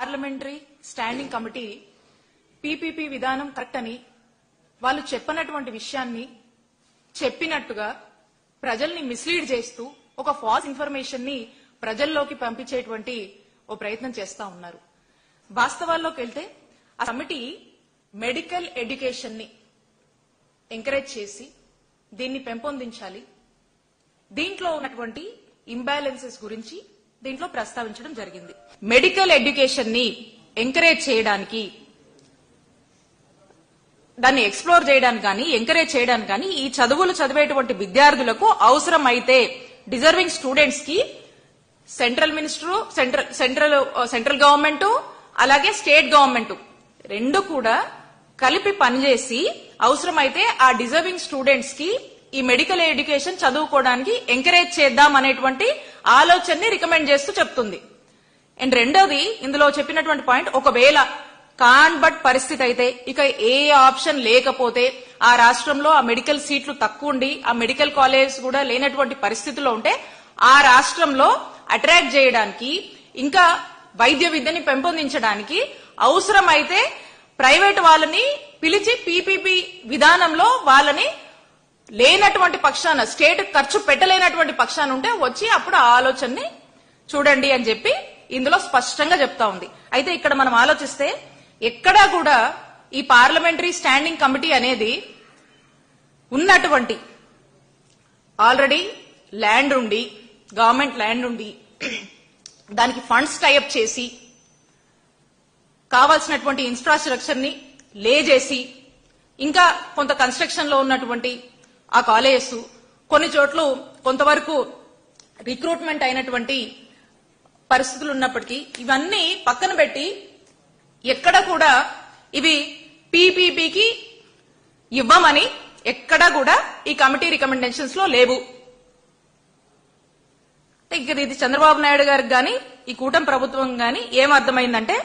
Parliamentary standing committee PPP విధానం correct అని వాళ్ళు చెప్పనటువంటి విషయాన్ని చెప్పినట్టుగా ప్రజల్ని మిస్లీడ్ చేస్తూ ఒక ఫాల్స్ ఇన్ఫర్మేషన్ని ప్రజల్లోకి పంపించేటువంటి ఓ ప్రయత్నం చేస్తా ఉన్నారు. వాస్తవాల్లోకి వెళ్తే ఆ కమిటీ మెడికల్ ఎడ్యుకేషన్ని ఎంకరేజ్ చేసి దీన్ని పెంపొందించాలి. దీంట్లో ఉన్నటువంటి ఇంబ్యాలెన్సెస్ గురించి దీంట్లో ప్రస్తావించడం జరిగింది. మెడికల్ ఎడ్యుకేషన్ని ఎంకరేజ్ చేయడానికి దాన్ని ఎక్స్ప్లోర్ చేయడానికి కానీ ఎంకరేజ్ చేయడానికి కానీ ఈ చదువులు చదివేటువంటి విద్యార్థులకు అవసరం అయితే డిజర్వింగ్ స్టూడెంట్స్కి central minister central central central government అలాగే స్టేట్ గవర్నమెంట్ రెండు కూడా కలిపి పనిచేసి అవసరమైతే ఆ డిజర్వింగ్ స్టూడెంట్స్కి ఈ మెడికల్ ఎడ్యుకేషన్ చదువుకోవడానికి ఎంకరేజ్ చేద్దాం అనేటువంటి ఆలోచనని రికమెండ్ చేస్తూ చెప్తుంది. అండ్ రెండోది ఇందులో చెప్పినటువంటి పాయింట్ ఒకవేళ కాన్ బట్ పరిస్థితి అయితే ఇక ఏ ఆప్షన్ లేకపోతే ఆ రాష్ట్రంలో ఆ మెడికల్ సీట్లు తక్కువ ఉండి ఆ మెడికల్ కాలేజ్ కూడా లేనటువంటి పరిస్థితిలో ఉంటే ఆ రాష్ట్రంలో అట్రాక్ట్ చేయడానికి ఇంకా వైద్య విద్యని పెంపొందించడానికి అవసరమైతే ప్రైవేట్ వాళ్ళని పిలిచి పీపీపీ విధానంలో వాళ్ళని లేనటువంటి పక్షాన స్టేట్ ఖర్చు పెట్టలేనటువంటి పక్షాన ఉంటే వచ్చి అప్పుడు ఆ ఆలోచనని చూడండి అని చెప్పి ఇందులో స్పష్టంగా చెప్తా ఉంది. అయితే ఇక్కడ మనం ఆలోచిస్తే ఎక్కడా కూడా ఈ పార్లమెంటరీ స్టాండింగ్ కమిటీ అనేది ఉన్నటువంటి ఆల్రెడీ ల్యాండ్ ఉండి గవర్నమెంట్ ల్యాండ్ ఉండి దానికి ఫండ్స్ టైఅప్ చేసి కావాల్సినటువంటి ఇన్ఫ్రాస్ట్రక్చర్ని లే చేసి ఇంకా కొంత కన్స్ట్రక్షన్లో ఉన్నటువంటి ఆ కాలేజెస్ కొన్ని చోట్ల కొంతవరకు రిక్రూట్మెంట్ అయినటువంటి పరిస్థితులు ఉన్నప్పటికీ ఇవన్నీ పక్కన పెట్టి ఎక్కడ కూడా ఇవి పీపీపీకి ఇవ్వమని ఎక్కడా కూడా ఈ కమిటీ రికమెండేషన్స్లో లేవు. ఇక ఇది చంద్రబాబు నాయుడు గారికి గాని ఈ కూటమి ప్రభుత్వం గాని ఏం అర్థమైందంటే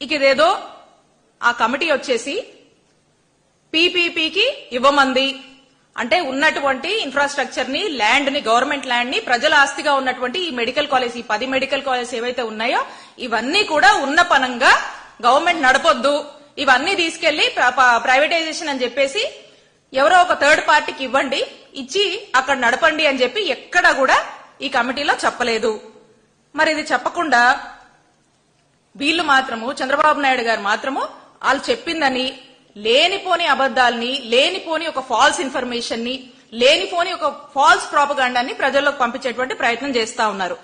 ఇక ఇదేదో ఆ కమిటీ వచ్చేసి పీపీపీకి ఇవ్వమంది. అంటే ఉన్నటువంటి ఇన్ఫ్రాస్ట్రక్చర్ని ల్యాండ్ని గవర్నమెంట్ ల్యాండ్ని ప్రజల ఆస్తిగా ఉన్నటువంటి ఈ మెడికల్ కాలేజ్ ఈ పది మెడికల్ కాలేజ్ ఏవైతే ఉన్నాయో ఇవన్నీ కూడా ఉన్న పనంగా గవర్నమెంట్ నడపొద్దు. ఇవన్నీ తీసుకెళ్ళి ప్రైవేటైజేషన్ అని చెప్పేసి ఎవరో ఒక థర్డ్ పార్టీకి ఇవ్వండి ఇచ్చి అక్కడ నడపండి అని చెప్పి ఎక్కడా కూడా ఈ కమిటీలో చెప్పలేదు. మరి ఇది చెప్పకుండా వీళ్ళు మాత్రము చంద్రబాబు నాయుడు గారు మాత్రము వాళ్ళు చెప్పిందని లేనిపోని అబద్దాల్ని లేనిపోని ఒక ఫాల్స్ ఇన్ఫర్మేషన్ని లేనిపోని ఒక ఫాల్స్ ప్రాపగాండాన్ని ప్రజల్లోకి పంపించేటువంటి ప్రయత్నం చేస్తా ఉన్నారు.